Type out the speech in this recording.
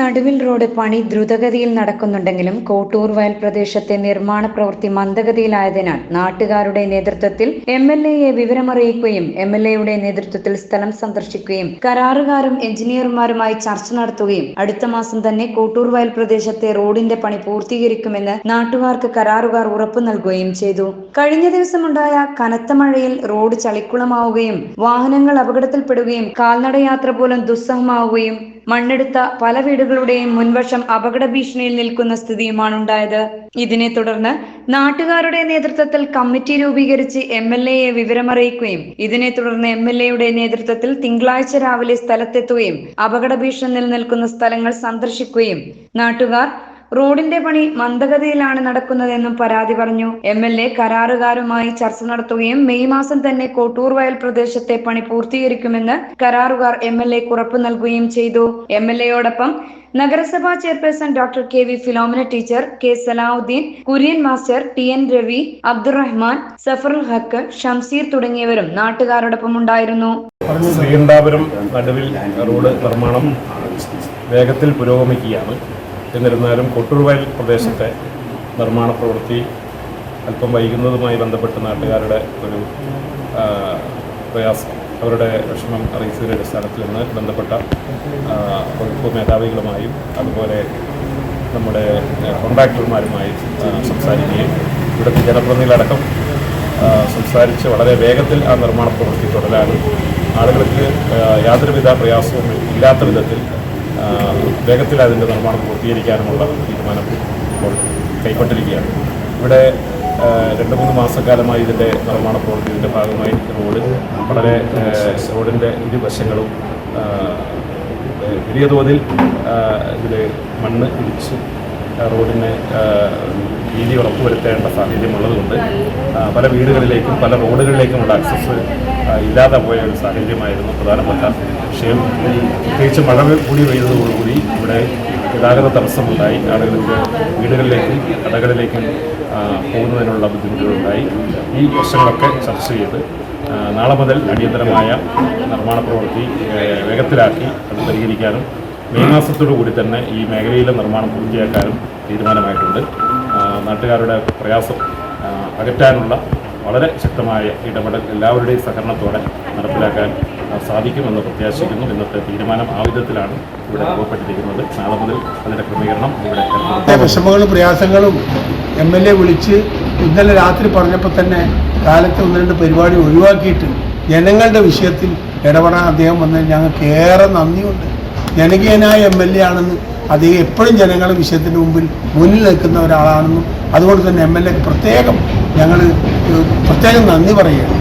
നടുവിൽ റോഡ് പണി ദ്രുതഗതിയിൽ നടക്കുന്നുണ്ടെങ്കിലും കോട്ടൂർ വയൽ പ്രദേശത്തെ നിർമ്മാണ പ്രവൃത്തി മന്ദഗതിയിലായതിനാൽ നാട്ടുകാരുടെ നേതൃത്വത്തിൽ എം എൽ എയെ വിവരമറിയിക്കുകയും എം എൽ എയുടെ നേതൃത്വത്തിൽ സ്ഥലം സന്ദർശിക്കുകയും കരാറുകാരും എഞ്ചിനീയർമാരുമായി ചർച്ച നടത്തുകയും അടുത്ത മാസം തന്നെ കോട്ടൂർ വയൽ പ്രദേശത്തെ റോഡിന്റെ പണി പൂർത്തീകരിക്കുമെന്ന് നാട്ടുകാർക്ക് കരാറുകാർ ഉറപ്പ് നൽകുകയും ചെയ്തു. കഴിഞ്ഞ ദിവസമുണ്ടായ കനത്ത മഴയിൽ റോഡ് ചളിക്കുളമാവുകയും വാഹനങ്ങൾ അപകടത്തിൽപ്പെടുകയും കാൽനടയാത്ര പോലും ദുസ്സഹമാവുകയും മണ്ണെടുത്ത പല വീടുകളുടെയും മുൻവശം അപകട ഭീഷണിയിൽ നിൽക്കുന്ന സ്ഥിതിയുമാണ് ഉണ്ടായത് ഇതിനെ തുടർന്ന് നാട്ടുകാരുടെ നേതൃത്വത്തിൽ കമ്മിറ്റി രൂപീകരിച്ച് എം എൽ എയെ വിവരമറിയിക്കുകയും ഇതിനെ തുടർന്ന് എം എൽ എയുടെ നേതൃത്വത്തിൽ തിങ്കളാഴ്ച രാവിലെ സ്ഥലത്തെത്തുകയും അപകട ഭീഷണി നിലനിൽക്കുന്ന സ്ഥലങ്ങൾ സന്ദർശിക്കുകയും നാട്ടുകാർ റോഡിന്റെ പണി മന്ദഗതിയിലാണ് നടക്കുന്നതെന്നും പരാതി പറഞ്ഞു. എം എൽ എ കരാറുകാരുമായി ചർച്ച നടത്തുകയും മെയ് മാസം തന്നെ കോട്ടൂർ വയൽ പ്രദേശത്തെ പണി പൂർത്തീകരിക്കുമെന്ന് കരാറുകാർ എം എൽ എ ഉറപ്പു നൽകുകയും ചെയ്തു. എം എൽ എയോടൊപ്പം നഗരസഭാ chairperson doctor K V Philomina teacher K Salahuddin Kurian master T N Ravi Abdurahman Safarul Haq Shamseer തുടങ്ങിയവരും നാട്ടുകാരോടൊപ്പം ഉണ്ടായിരുന്നു. ശ്രീകണ്ഠാപുരം നടുവിൽ റോഡ് നിർമ്മാണം വേഗത്തിൽ പുരോഗമിക്കുകയാണ്. എന്നിരുന്നാലും കൊട്ടൂർവയൽ പ്രദേശത്തെ നിർമ്മാണ പ്രവൃത്തി അല്പം വൈകുന്നതുമായി ബന്ധപ്പെട്ട് നാട്ടുകാരുടെ ഒരു പ്രയാസം. അവരുടെ വിഷമം അറിയിച്ചതിന്റെ അടിസ്ഥാനത്തിൽ നിന്ന് ബന്ധപ്പെട്ട വകുപ്പ് മേധാവികളുമായും അതുപോലെ നമ്മുടെ കോൺട്രാക്ടർമാരുമായും സംസാരിക്കുകയും ഇവിടുത്തെ ജനപ്രതിനിധികളടക്കം സംസാരിച്ച് വളരെ വേഗത്തിൽ ആ നിർമ്മാണ പ്രവൃത്തി തുടരാനും ആളുകൾക്ക് യാതൊരുവിധ പ്രയാസവും ഇല്ലാത്ത വിധത്തിൽ വേഗത്തിൽ അതിന്റെ നിർമ്മാണം പൂർത്തീകരിക്കാനുമുള്ള തീരുമാനം ഇപ്പോൾ കൈപ്പെട്ടിരിക്കുകയാണ് ഇവിടെ രണ്ട് മൂന്ന് മാസക്കാലമായി ഇതിന്റെ നിർമ്മാണ പ്രവൃത്തിയുടെ ഭാഗമായി റോഡ് വളരെ റോഡിന്റെ ഇരുവശങ്ങളും വലിയ തോതിൽ ഇതിൽ മണ്ണ് ഇടിച്ച് റോഡിന് രീതി ഉറപ്പുവരുത്തേണ്ട സാഹചര്യമുള്ളതുകൊണ്ട് പല വീടുകളിലേക്കും പല റോഡുകളിലേക്കുമുള്ള ആക്സസ് ഇല്ലാതെ പോയ ഒരു സാഹചര്യമായിരുന്നു പ്രധാനപ്പെട്ട വിഷയം. പ്രത്യേകിച്ച് മഴ കൂടി പെയ്തതോടുകൂടി ഇവിടെ ഗതാഗത തടസ്സമുണ്ടായി. ആളുകൾക്ക് വീടുകളിലേക്കും കടകളിലേക്കും പോകുന്നതിനുള്ള ബുദ്ധിമുട്ടുകളുണ്ടായി. ഈ പ്രശ്നങ്ങളൊക്കെ ചർച്ച ചെയ്ത് നാളെ മുതൽ അടിയന്തരമായ നിർമ്മാണ പ്രവൃത്തി വേഗത്തിലാക്കി അത് പരിഹരിക്കാനും മെയ് കൂടി തന്നെ ഈ മേഖലയിലെ നിർമ്മാണം പൂർത്തിയാക്കാനും തീരുമാനമായിട്ടുണ്ട്. നാട്ടുകാരുടെ പ്രയാസം അകറ്റാനുള്ള വളരെ ശക്തമായ ഇടപെടൽ എല്ലാവരുടെയും സഹകരണത്തോടെ നടപ്പിലാക്കാൻ സാധിക്കുമെന്ന് പ്രത്യാശിക്കുന്നു. ഇന്നത്തെ തീരുമാനം ആ വിധത്തിലാണ് ഇവിടെ രൂപപ്പെട്ടിരിക്കുന്നത്. നാളെ മുതൽ അതിന്റെ ക്രമീകരണം ഇവിടെ വിഷമങ്ങളും പ്രയാസങ്ങളും എം എൽ എ വിളിച്ച് ഇന്നലെ രാത്രി പറഞ്ഞപ്പോൾ തന്നെ കാലത്ത് ഒന്ന് രണ്ട് പരിപാടി ഒഴിവാക്കിയിട്ട് ജനങ്ങളുടെ വിഷയത്തിൽ ഇടപെടാൻ അദ്ദേഹം വന്നതിൽ ഞങ്ങൾക്ക് ഏറെ നന്ദിയുണ്ട്. ജനകീയനായ എം എൽ എ ആണെന്ന് അദ്ദേഹം എപ്പോഴും ജനങ്ങളുടെ വിഷയത്തിന് മുമ്പിൽ മുന്നിൽ നിൽക്കുന്ന ഒരാളാണെന്നും അതുകൊണ്ട് തന്നെ എം എൽ എക്ക് പ്രത്യേകം ഞങ്ങൾ പ്രത്യേകം നന്ദി പറയുകയാണ്.